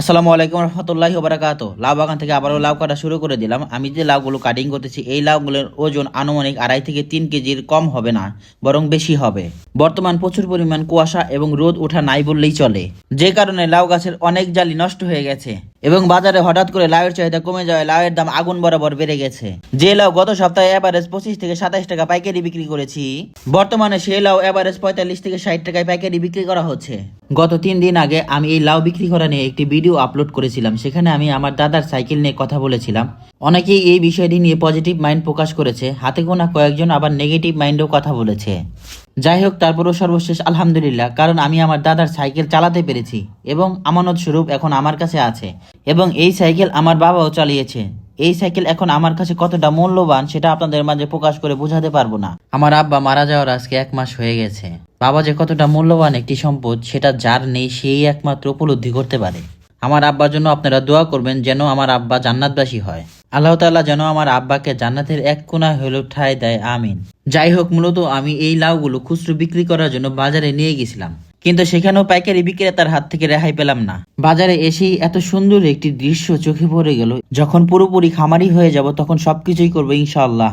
আসসালামু আলাইকুম রহমতুল্লাহ বারাকাত লাউ বাগান থেকে আবারও লাউ কাটা শুরু করে দিলাম। আমি যে লাউগুলো কাটিং করতেছি, এই লাউগুলোর ওজন আনুমানিক আড়াই থেকে তিন কেজির কম হবে না, বরং বেশি হবে। বর্তমান প্রচুর পরিমাণ কুয়াশা এবং রোদ ওঠা নাই বললেই চলে। যে কারণে লাউ গাছের অনেক জালি নষ্ট হয়ে গেছে। এবং বাজারে হঠাৎ করে লাউয়ের চাহিদা কমে যাওয়ায় লাউয়ের দাম আগুন বরাবর বেড়ে গেছে। যে লাউ গত সপ্তাহে এভারেজ পঁচিশ থেকে সাতাশ টাকা পাইকারি বিক্রি করেছি, বর্তমানে সেই লাউ এভারেজ পঁয়তাল্লিশ থেকে ষাট টাকায় পাইকারি বিক্রি করা হচ্ছে। গত তিন দিন আগে আমি এই লাউ বিক্রি করা নিয়ে একটি ভিডিও আপলোড করেছিলাম, সেখানে আমি আমার দাদার সাইকেল নিয়ে কথা বলেছিলাম। অনেকেই এই বিষয়টি নিয়ে পজিটিভ মাইন্ড প্রকাশ করেছে, হাতে গোনা কয়েকজন আবার নেগেটিভ মাইন্ডেও কথা বলেছে। যাই হোক, তারপরও সর্বশেষ আলহামদুলিল্লাহ, কারণ আমি আমার দাদার সাইকেল চালাতে পেরেছি এবং আমানত স্বরূপ এখন আমার কাছে আছে এবং এই সাইকেল আমার বাবাও চালিয়েছে। এই সাইকেল এখন আমার কাছে কতটা মূল্যবান সেটা আপনাদের মাঝে প্রকাশ করে বোঝাতে পারব না। আমার আব্বা মারা যাওয়ার আজকে এক মাস হয়ে গেছে। বাবা যে কতটা মূল্যবান একটি সম্পদ, সেটা যার নেই সেই একমাত্র উপলব্ধি করতে পারে। আমার আব্বার জন্য আপনারা দোয়া করবেন যেন আমার আব্বা জান্নাতবাসী হয়। আল্লাহ তাল্লাহ যেন আমার আব্বাকে জান্নাতের এক কোনা হলেও ঠাঁই দেয়, আমিন। যাই হোক মূলত আমি এই লাউগুলো খুচরো বিক্রি করার জন্য বাজারে নিয়ে গেছিলাম। কিন্তু সেখানেও পাইকারি বিক্রেতার হাত থেকে রেহাই পেলাম না। বাজারে এসেই এত সুন্দর একটি দৃশ্য চোখে পড়ে গেল, যখন পুরোপুরি খামারি হয়ে যাব, তখন সবকিছুই করব ইনশাআল্লাহ।